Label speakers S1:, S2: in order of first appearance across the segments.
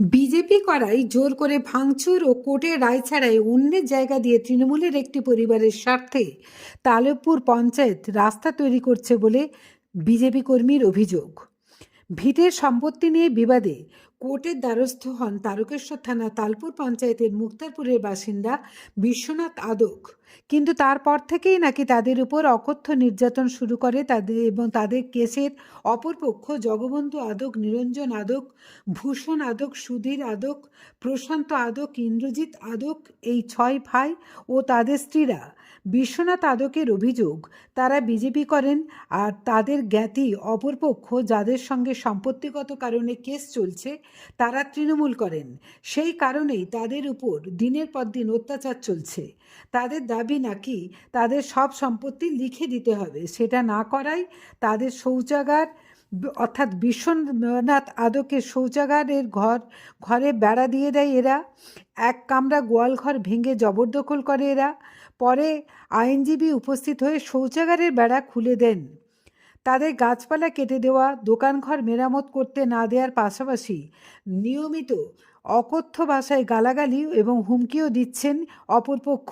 S1: BJP করাই জোর করে ভাঙচুর ও কোর্টের রায় ছাড়াই অন্যের জায়গা দিয়ে তৃণমূলের একটি পরিবারের স্বার্থে তালেবপুর পঞ্চায়েত রাস্তা তৈরি করছে বলে বিজেপি কর্মীর অভিযোগ। ভিটের সম্পত্তি নিয়ে বিবাদে কোর্টের দ্বারস্থ হন তারকেশ্বর থানা তালপুর পঞ্চায়েতের মুক্তারপুরের বাসিন্দা বিশ্বনাথ আদক। কিন্তু তারপর থেকেই নাকি তাদের উপর অকথ্য নির্যাতন শুরু করে তাদের এবং তাদের কেসের অপরপক্ষ জগবন্ধু আদক, নিরঞ্জন আদক, ভূষণ আদক, সুধীর আদক, প্রশান্ত আদক, ইন্দ্রজিৎ আদক, এই ছয় ভাই ও তাদের স্ত্রীরা বিশ্বনাথ আদকের অভিযোগ, তারা বিজেপি করেন আর তাদের জ্ঞাতি অপরপক্ষ যাদের সঙ্গে সম্পত্তিগত কারণে কেস চলছে, তারা তৃণমূল করেন। সেই কারণেই তাদের উপর দিনের পর দিন অত্যাচার চলছে। তাদের দাবি নাকি তাদের সব সম্পত্তি লিখে দিতে হবে সেটা না করায় তাদের শৌচাগার, অর্থাৎ বিশ্বনাথ আদকের শৌচাগারের ঘর, ঘরে বেড়া দিয়ে দেয় এরা, এক কামরা গোয়াল ঘর ভেঙে জবরদখল করে এরা পরে আইনজীবী উপস্থিত হয়ে শৌচাগারের বেড়া খুলে দেন। তাদের গাছপালা কেটে দেওয়া, দোকানঘর মেরামত করতে না দেওয়ার পাশাপাশি নিয়মিত অকথ্য ভাষায় গালাগালি এবং হুমকিও দিচ্ছেন অপরপক্ষ।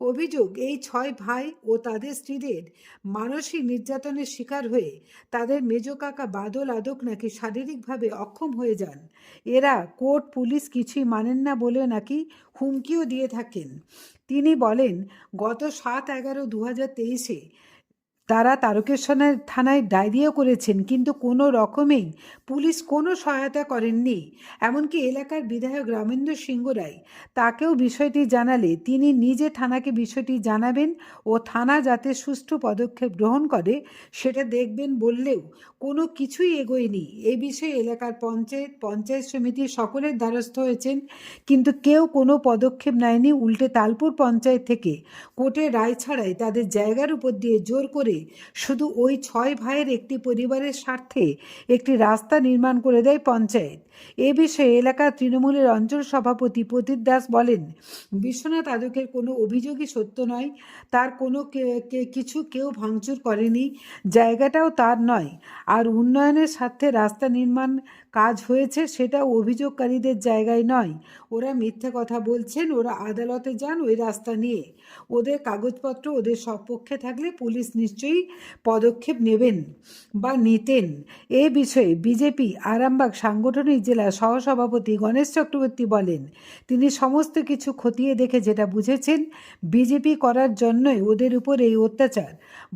S1: অভিযোগ, এই ছয় ভাই ও তাদের স্ত্রীদের মানসিক নির্যাতনের শিকার হয়ে তাদের মেজ কাকা বাদল আদক নাকি শারীরিকভাবে অক্ষম হয়ে যান। এরা কোর্ট, পুলিশ কিছুই মানেন না বলে নাকি হুমকিও দিয়ে থাকেন। তিনি বলেন, গত সাত এগারো দু হাজার তেইশে তারা তারকেশ্বরের থানায় ডায়েরিও করেছেন, কিন্তু কোনো রকমেই পুলিশ কোনো সহায়তা করেননি। এমনকি এলাকার বিধায়ক রামেন্দ্র সিংহ রায় তাকেও বিষয়টি জানালে তিনি নিজে থানাকে বিষয়টি জানাবেন ও থানা যাতে সুষ্ঠু পদক্ষেপ গ্রহণ করে সেটা দেখবেন বললেও কোনো কিছুই এগোয়নি। এ বিষয়ে এলাকার পঞ্চায়েত পঞ্চায়েত সমিতি সকলের দ্বারস্থ হয়েছেন, কিন্তু কেউ কোনো পদক্ষেপ নেয়নি। উল্টে তালপুর পঞ্চায়েত থেকে কোর্টের রায় ছাড়াই তাদের জায়গার উপর দিয়ে জোর করে শুধু ওই ছয় ভাইয়ের একটি পরিবারের স্বার্থে একটি রাস্তা নির্মাণ করে দেয় পঞ্চায়েত। এ বিষয়ে এলাকার তৃণমূলের অঞ্চল সভাপতি প্রদীপ দাস বলেন, বিশ্বনাথ আদকের কোনো অভিযোগই সত্য নয়। তার কোনো কিছু কেউ ভাঙচুর করেনি। জায়গাটাও তার নয়। আর উন্নয়নের স্বার্থে রাস্তা নির্মাণ কাজ হয়েছে সেটাও অভিযোগকারীদের জায়গায় নয়। ওরা মিথ্যে কথা বলছেন, ওরা আদালতে যান ওই রাস্তা নিয়ে। ওদের কাগজপত্র ওদের সপক্ষে থাকলে পুলিশ নিশ্চয়ই পদক্ষেপ নেবেন বা নিতেন। এ বিষয়ে বিজেপি, আরামবাগ সাংগঠনিক জেলা সহসভাপতি গণেশ চক্রবর্তী বলেন, তিনি সমস্ত কিছু খতিয়ে দেখে যেটা বুঝেছেন, বিজেপি করার জন্যই ওদের উপর এই অত্যাচার।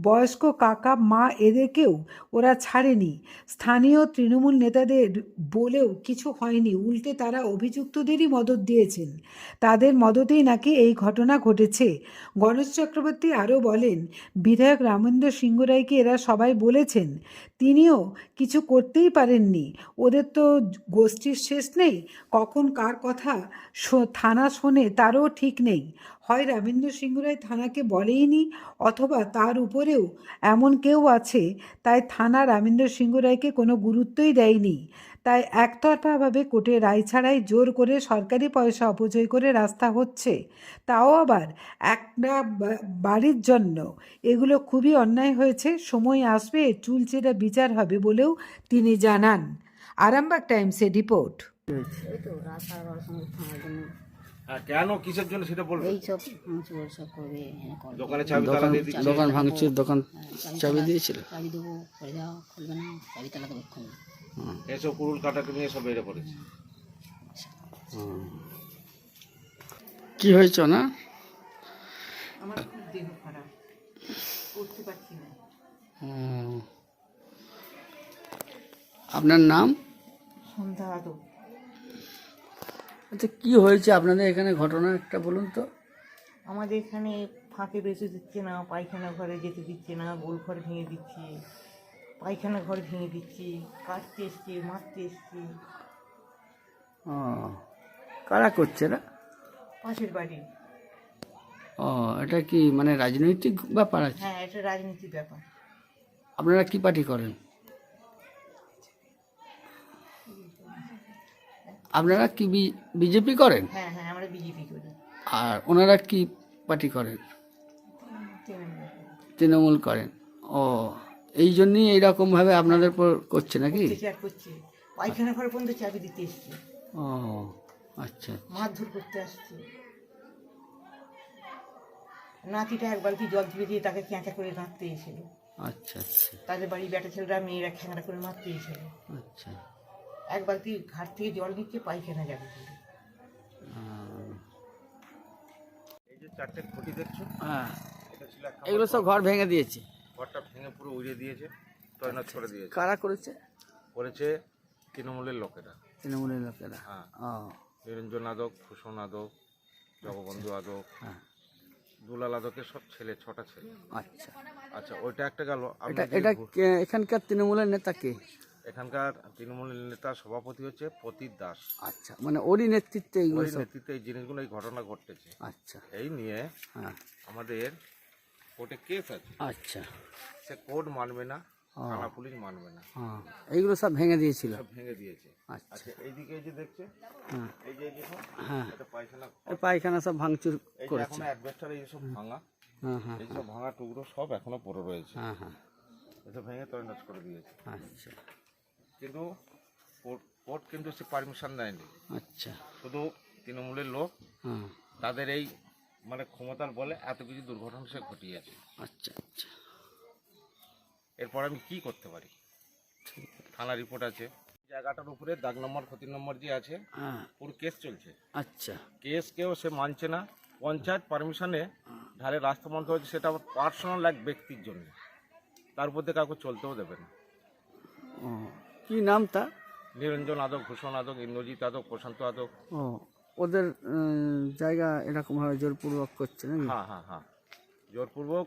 S1: বয়স্ক কাকা, মা এদেরকেও ওরা ছাড়েনি। স্থানীয় তৃণমূল নেতাদের বলেও কিছু হয়নি, উল্টে তারা অভিযুক্তদেরই মদত দিয়েছেন। তাদের মদতেই নাকি এই ঘটনা ঘটেছে। গণেশ চক্রবর্তী আরও বলেন, বিধায়ক রামেন্দ্র সিংহ রায়কে এরা সবাই বলেছেন, তিনিও কিছু করতেই পারেননি। ওদের তো গোষ্ঠীর শেষ নেই? কখন কার কথা থানা শোনে তারও ঠিক নেই। হয় রামেন্দ্র সিংহ রায় থানাকে বলেইনি অথবা তার উপরেও এমন কেউ আছে, তাই থানা রামেন্দ্র সিংহ রায়কে কোনো গুরুত্বই দেয়নি। তাই একতরফাভাবে কোর্টে রায় ছাড়াই জোর করে সরকারি পয়সা অপচয় করে রাস্তা হচ্ছে। তাও আবার একটা বাড়ির জন্য। এগুলো খুবই অন্যায় হয়েছে। সময় আসবে, চুলচেরা বিচার হবে বলেও তিনি জানান। আরামবাগ টাইমসের রিপোর্ট।
S2: জন্য।
S3: আর কেন কিসের জন্য সেটা বলবেন
S2: এই সব ভাঙচুর সব করবে হ্যাঁ
S3: দোকানে চাবি তালা
S4: দোকান
S3: দিয়ে দিচ্ছে।
S4: দোকান ভাঙচুর দোকান
S2: হ্যাঁ,
S4: চাবি দিয়েছিল?
S2: চাবি দেবো করে যাও খুলবে না চাবি তালা দেবো
S3: এসব কুরুল কাটাকে নিয়ে সব বেড়ে পড়েছে।
S4: কি হয়েছে না?
S1: আমার খুব দেহ খারাপ। করতে পারছি না।
S4: আপনার নাম?
S1: সন্ধ্যা আদৌ
S4: আচ্ছা কি হয়েছে আপনাদের এখানে ঘটনা একটা বলুন তো?
S5: আমাদের এখানে ফাঁকে বেশি দিচ্ছে না পায়খানা ঘরে যেতে দিচ্ছে না গোল ঘর ভেঙে দিচ্ছে পায়খানা ঘর ভেঙে দিচ্ছে কাটতে এসছে মারতে এসছে।
S4: ও কারা করছে না
S5: পাশের বাড়ি।
S4: ও এটা কি মানে রাজনৈতিক ব্যাপার আছে?
S5: হ্যাঁ এটা রাজনীতির ব্যাপার।
S4: আপনারা কি পার্টি করেন? আপনারা কি বিজেপি করেন?
S5: হ্যাঁ হ্যাঁ আমরা বিজেপি করি।
S4: আর ওনারা কি পার্টি করেন? তৃণমূল করেন। ও এই জন্যই এইরকমভাবে আপনাদের উপর করছে নাকি?
S5: করছে। পায়খানা ঘরে পর্যন্ত চাবি দিতে এসছে।
S4: ও আচ্ছা
S5: মারধর করতে আসছে। নাতিটা এক বালতি জল তুলে দিয়ে তাকে ক্যাঁচা করে রাঁধতে এসেছিল
S4: আচ্ছা আচ্ছা।
S5: তাদের বাড়ি বেটা ছেলেরা মেয়েরা খ্যাংরা করে মারতে এসেছিল
S4: আচ্ছা।
S5: এক বালতি ঘাট থেকে জল নিচ্ছে পায়খানা যাবে
S3: এই যে চারটে খুঁটি দেখছ?
S4: হ্যাঁ।
S3: এটা ছিল একটা
S4: এগুলো সব ঘর ভেঙে দিয়েছে।
S3: ঘরটা ভেঙে পুরো উড়িয়ে দিয়েছে করে দিয়েছে।
S4: কারা করেছে?
S3: করেছে তৃণমূলের লোকেরা।
S4: তৃণমূলের লোকেরা।
S3: হ্যাঁ। নিরঞ্জন আদক ভূষণ আদক জগবন্ধু আদক
S4: হ্যাঁ।
S3: দুলাল আদকের সব ছেলে ছটা ছেলে।
S4: আচ্ছা।
S3: আচ্ছা ওইটা একটা গেল।
S4: এটা এখানকার তৃণমূলের নেতা কে?
S3: এখানকার তৃণমূলের নেতা সভাপতি হচ্ছে প্রতীপ দাস।
S4: আচ্ছা মানে ওরই নেতৃত্বে এইগুলো
S3: ওই
S4: সব
S3: নেতৃত্বে এই জিনিসগুলো এই ঘটনা ঘটেছে।
S4: আচ্ছা।
S3: এই নিয়ে
S4: হ্যাঁ।
S3: আমাদের কোর্টে কেস আছে।
S4: আচ্ছা।
S3: সে কোর্ট মানবে না
S4: ও।
S3: থানা পুলিশ মানবে না।
S4: হ্যাঁ। এইগুলো সব ভেঙে দিয়েছিল।
S3: সব ভেঙে দিয়েছে।
S4: আচ্ছা।
S3: আচ্ছা এইদিকে এই যে দেখছে
S4: হ্যাঁ।
S3: এই যে এই যে সব,
S4: হ্যাঁ।
S3: এটা পায়খানা
S4: এই পায়খানা সব ভাঙচুর
S3: এই যে
S4: করেছে।
S3: এখনও অ্যাডভেস্টার এই সব ভাঙা
S4: হ্যাঁ হ্যাঁ।
S3: এই সব ভাঙা টুকরো সব এখনও পড়ে রয়েছে।
S4: হ্যাঁ হ্যাঁ।
S3: এসব ভেঙে তৈনাত করে দিয়েছে।
S4: আচ্ছা।
S3: কিন্তু কোর্ট কিন্তু সে পারমিশন দেয়নি।
S4: আচ্ছা।
S3: শুধু তৃণমূলের লোক
S4: হ্যাঁ।
S3: তাদের এই মানে ক্ষমতার বলে এত কিছু দুর্ঘটনা সে ঘটিয়েছে।
S4: আচ্ছা আচ্ছা।
S3: এরপর আমি কি করতে পারি? থানা রিপোর্ট আছে। জায়গাটার উপরে দাগ নম্বর ক্ষতি নম্বর যে আছে
S4: হ্যাঁ।
S3: পুরো কেস চলছে।
S4: আচ্ছা।
S3: কেস কেউ সে মানছে না। পঞ্চায়েত পারমিশনে ধারে রাস্তা বন্ধ হয়েছে সেটা আবার পার্সোনাল এক ব্যক্তির জন্য। তার উপর দিয়ে কাউকে চলতেও দেবে না।
S4: কি নাম তা?
S3: নিরঞ্জন আদক ভূষণ আদক ইন্দ্রজিৎ আদক প্রশান্ত আদক।
S4: ও ওদের জায়গা এরকমভাবে জোরপূর্বক করছে নাকি?
S3: হ্যাঁ হ্যাঁ হ্যাঁ। জোরপূর্বক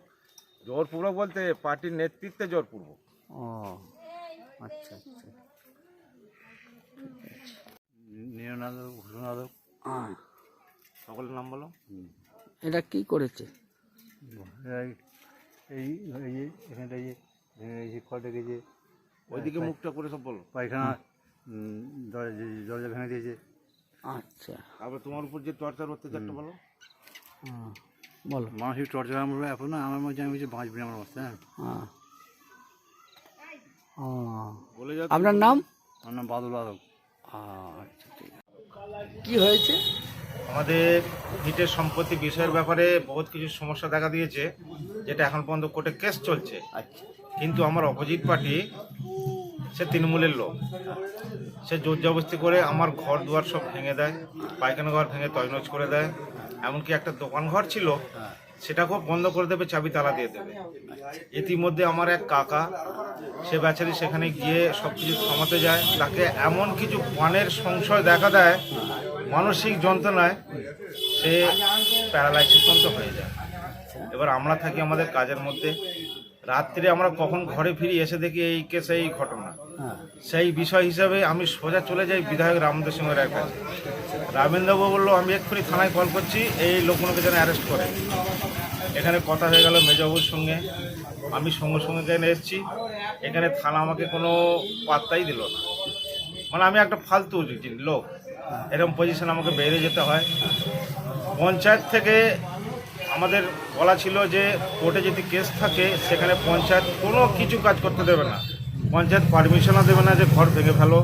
S3: জোরপূর্বক বলতে পার্টির নেতৃত্বে জোরপূর্বক।
S4: ও আচ্ছা আচ্ছা।
S6: নিরনাদক ভূষণাদক
S4: হ্যাঁ
S3: সকলের নাম বলো।
S4: এটা কি করেছে?
S6: এই এই এই যে এখানটা এই যে যে রেখেছে
S3: ওইদিকে মুখটা করে সব বলো।
S6: পায়খানা দরজা ভেঙে দিয়েছে।
S4: আচ্ছা।
S3: তারপরে তোমার উপর যে টর্চার অত্যাচারটা বলো।
S4: বলো।
S6: মানসিক টর্চার আমার এখন না আমার মধ্যে আমি বলছি বাঁচবি আমার মধ্যে হ্যাঁ।
S4: হ্যাঁ।
S3: বলে যাও
S4: আপনার নাম?
S6: আমার নাম বাদল আদক
S4: আচ্ছা ঠিক আছে। কি হয়েছে?
S3: আমাদের ভিটের সম্পত্তি বিষয়ের ব্যাপারে বহুত কিছু সমস্যা দেখা দিয়েছে যেটা এখন পর্যন্ত কোর্টে কেস চলছে।
S4: আচ্ছা।
S3: কিন্তু আমার অপোজিট পার্টি সে তৃণমূলের লোক। সে জোর জবস্তি করে আমার ঘর দুয়ার সব ভেঙে দেয়, পায়খানা ঘর ভেঙে তৈনজ করে দেয়। এমনকি একটা দোকান ঘর ছিল, সেটাকেও বন্ধ করে দেবে, চাবি তালা দিয়ে দেবে। ইতিমধ্যে আমার এক কাকা, সে বেচারি সেখানে গিয়ে সব কিছু থামাতে যায়। তাকে এমন কিছু পানের সংশয় দেখা দেয়, মানসিক যন্ত্রণায় সে প্যারালাইসিস হয়ে যায়। এবার আমরা থাকি আমাদের কাজের মধ্যে। রাত্রে আমরা কখন ঘরে ফিরি এসে দেখি এই কেসে এই ঘটনা।
S4: হ্যাঁ।
S3: সেই বিষয় হিসাবে আমি সোজা চলে যাই বিধায়ক রামেন্দ্র সিংহের কাছে। রামেন্দ্রবাবু বলল আমি এক্ষুনি থানায় কল করছি এই লোকগুলোকে যেন অ্যারেস্ট করে। এখানে কথা হয়ে গেল মেজবাবুর সঙ্গে। আমি সঙ্গে সঙ্গে এখানে এসেছি। এখানে থানা আমাকে কোনো পাত্তাই দিল না। মানে আমি একটা ফালতু জিনিস, লোক। এরকম পজিশন আমাকে বেরিয়ে যেতে হয়। পঞ্চায়েত থেকে আমাদের বলা ছিল যে কোর্টে যদি কেস থাকে, সেখানে পঞ্চায়েত কোনো কিছু কাজ করতে দেবে না। পঞ্চায়েত পারমিশনও দেবে না যে ঘর ভেঙে ফেলো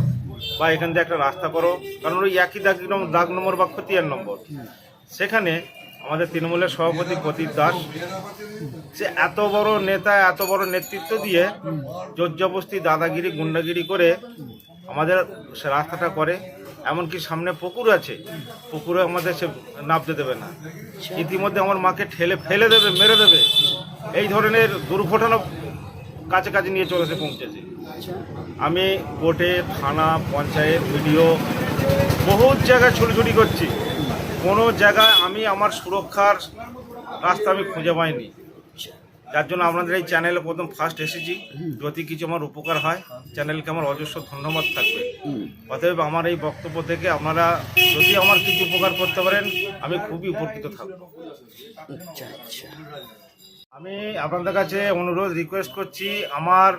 S3: বা এখান দিয়ে একটা রাস্তা করো। কারণ ওই একই দাগ দাগ নম্বর বা খতিয়ান নম্বর। সেখানে আমাদের তৃণমূলের সভাপতি প্রদীপ দাস, সে এত বড় নেতা, এত বড় নেতৃত্ব দিয়ে জোরজবস্তি দাদাগিরি, গুন্ডাগিরি করে আমাদের সে রাস্তাটা করে। এমনকি সামনে পুকুর আছে, পুকুরে আমাদের সে নামতে দেবে না। ইতিমধ্যে আমার মাকে ঠেলে, ফেলে দেবে, মেরে দেবে। এই ধরনের দুর্ঘটনা কাছে কাছে নিয়ে চলেছে, পৌঁছেছে। আমি কোর্টে, থানা, পঞ্চায়েত ভিডিও বহুত জায়গায় ছুটোছুটি করছি। কোনো জায়গায় আমি আমার সুরক্ষার রাস্তা আমি খুঁজে পাইনি। যার জন্য আপনাদের এই চ্যানেলে প্রথম ফার্স্ট এসেছি। যদি কিছু আমার উপকার হয় চ্যানেলকে আমার অজস্র ধন্যবাদ থাকবে। অতএব আমার এই বক্তব্য থেকে আপনারা যদি আমার কিছু উপকার করতে পারেন আমি খুবই উপকৃত থাকব।
S4: আচ্ছা আচ্ছা।
S3: আমি আপনাদের কাছে অনুরোধ রিকোয়েস্ট করছি আমার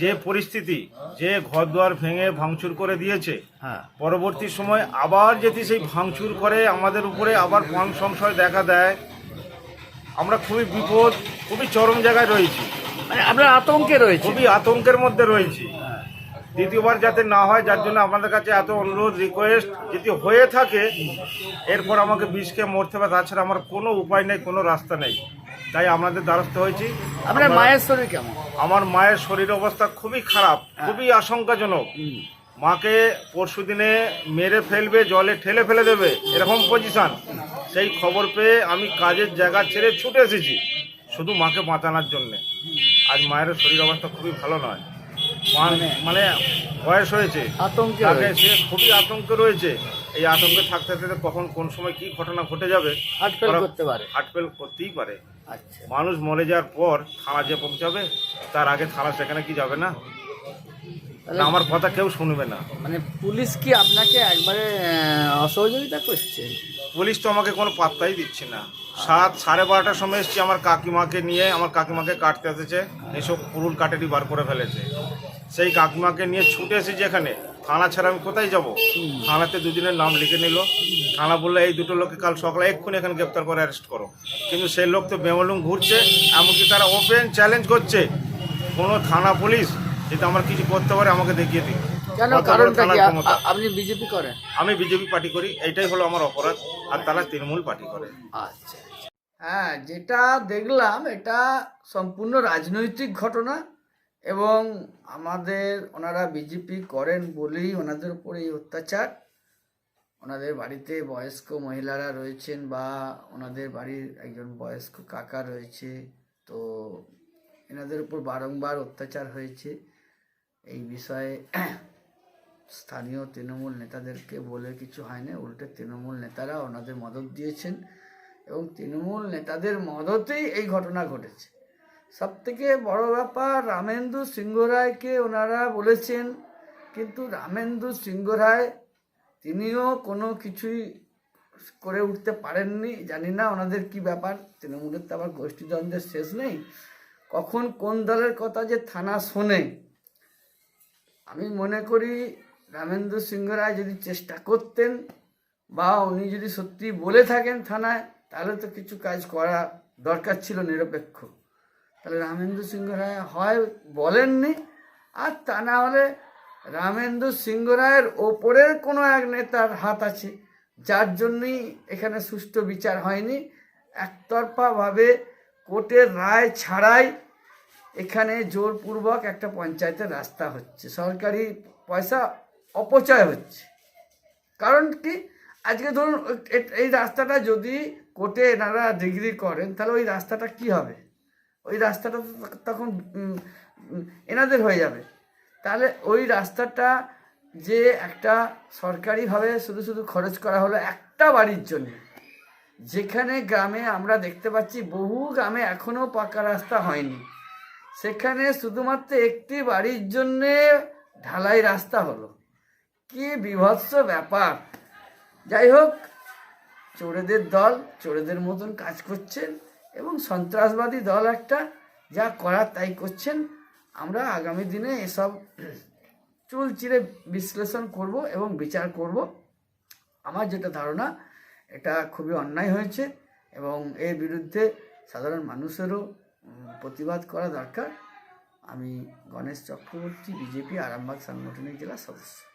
S3: যে পরিস্থিতি যে ঘর দুয়ার ভেঙে ভাঙচুর করে দিয়েছে
S4: হ্যাঁ।
S3: পরবর্তী সময় আবার যদি সেই ভাঙচুর করে আমাদের উপরে আবার প্রাণ সংশয় দেখা দেয় আমরা খুবই বিপদ খুবই চরম জায়গায় রয়েছি।
S4: মানে আপনার আতঙ্কে রয়েছে
S3: খুবই আতঙ্কের মধ্যে রয়েছি। দ্বিতীয়বার যাতে না হয় যার জন্য আপনাদের কাছে এত অনুরোধ রিকোয়েস্ট যদি হয়ে থাকে এরপর আমাকে বিষকে মরতে হবে তাছাড়া আমার কোনো উপায় নেই কোনো রাস্তা নেই। তাই আপনাদের দ্বারস্থ হয়েছি।
S4: আপনার মায়ের শরীর কেমন?
S3: আমার মায়ের শরীর অবস্থা খুবই খারাপ খুবই আশঙ্কাজনক। মাকে পরশু দিনে মেরে ফেলবে জলে ঠেলে ফেলে দেবে এরকম পজিশন সেই খবর পেয়ে আমি কাজের জায়গা ছেড়ে ছুটে এসেছি শুধু মাকে বাঁচানোর জন্যে। আজ মায়ের শরীর অবস্থা খুবই ভালো নয়। মা মানে? বয়স হয়েছে।
S4: আতঙ্কে
S3: সে খুবই আতঙ্কে রয়েছে। এই আতঙ্কে থাকতে থাকতে কখন কোন সময় কি ঘটনা ঘটে যাবে
S4: হার্টফেল করতে পারে।
S3: হার্টফেল করতেই পারে।
S4: আচ্ছা।
S3: মানুষ মরে যাওয়ার পর থানা যে পৌঁছাবে তার আগে থানা সেখানে কি যাবে না? না, আমার কথা কেউ শুনবে না।
S4: মানে পুলিশ কি আপনাকে একবারে অসহযোগিতা করছে?
S3: পুলিশ তো আমাকে কোনো পাত্তাই দিচ্ছে না। সাত সাড়ে বারোটার সময় এসেছি আমার কাকিমাকে নিয়ে আমার কাকিমাকে কাটতে এসেছে এসব পুরুল কাটেরি বার করে ফেলেছে। সেই কাকিমাকে নিয়ে ছুটে এসেছি এখানে। থানা ছাড়া আমি কোথায় যাব? থানাতে দুদিনের নাম লিখে নিল। থানা বলল এই দুটো লোককে কাল সকালে এক্ষুনি এখানে গ্রেপ্তার করে অ্যারেস্ট করো। কিন্তু সেই লোক তো বেমলুম ঘুরছে এমনকি তারা ওপেন চ্যালেঞ্জ করছে। কোনো থানা পুলিশ যদি আমার কিছু করতে পারে আমাকে দেখিয়ে দিন।
S4: কেন? কারণটা কি? আপনি বিজেপি করেন?
S3: আমি বিজেপি পার্টি করি এইটাই হলো আমার অপরাধ আর তারা তৃণমূল পার্টি করে।
S4: আচ্ছা। হ্যাঁ যেটা দেখলাম এটা সম্পূর্ণ রাজনৈতিক ঘটনা এবং আমাদের ওনারা বিজেপি করেন বলেই ওনাদের উপরে এই অত্যাচার। ওনাদের বাড়িতে বয়স্ক মহিলারা রয়েছেন বা ওনাদের বাড়ির একজন বয়স্ক কাকা রয়েছে তো এনাদের উপর বারংবার অত্যাচার হয়েছে। এই বিষয়ে স্থানীয় তৃণমূল নেতাদেরকে বলে কিছু হয় না উল্টে তৃণমূল নেতারা ওনাদের মদত দিয়েছেন এবং তৃণমূল নেতাদের মদতেই এই ঘটনা ঘটেছে। সব থেকে বড় ব্যাপার, রামেন্দু সিংহ রায়কে ওনারা বলেছেন, কিন্তু রামেন্দু সিংহ রায় তিনিও কোনো কিছুই করে উঠতে পারেননি, জানি না ওনাদের কি ব্যাপার, তৃণমূলের তো আবার গোষ্ঠীদ্বন্দ্বের শেষ নেই। কখন কোন দলের কথা যে থানা শোনে আমি মনে করি রামেন্দ্র সিংহ রায় যদি চেষ্টা করতেন বা উনি যদি সত্যি বলে থাকেন থানায়, তাহলে তো কিছু কাজ করা দরকার ছিল নিরপেক্ষ। তাহলে রামেন্দ্র সিংহ রায় হয় বলেননি, আর তা না হলে রামেন্দ্র সিংহ রায়ের ওপরের কোনো এক নেতার হাত আছে, যার জন্যই এখানে সুষ্ঠু বিচার হয়নি। একতরফাভাবে কোর্টের রায় ছাড়াই এখানে জোরপূর্বক একটা পঞ্চায়েতের রাস্তা হচ্ছে, সরকারি পয়সা অপচয় হচ্ছে। কারণ কি? আজকে ধরুন এই রাস্তাটা যদি কোর্টে এনারা ডিগ্রি করেন, তাহলে ওই রাস্তাটা কি হবে? ওই রাস্তাটা তখন এনাদের হয়ে যাবে। তাহলে ওই রাস্তাটা যে একটা সরকারিভাবে শুধু শুধু খরচ করা হলো একটা বাড়ির জন্য, যেখানে গ্রামে আমরা দেখতে পাচ্ছি বহু গ্রামে এখনও পাকা রাস্তা হয়নি। সেখানে শুধুমাত্র একটি বাড়ির জন্যে ঢালাই রাস্তা হলো। কি বিভৎস ব্যাপার। যাই হোক, চোরেদের দল চোরেদের মতন কাজ করছেন এবং সন্ত্রাসবাদী দল একটা যা করার তাই করছেন। আমরা আগামী দিনে এসব চুল চিরে বিশ্লেষণ করব এবং বিচার করব। আমার যেটা ধারণা, এটা খুবই অন্যায় হয়েছে এবং এর বিরুদ্ধে সাধারণ মানুষেরও প্রতিবাদ করা দরকার। আমি গণেশ চক্রবর্তী বিজেপি আরামবাগ সাংগঠনিক জেলা সদস্য।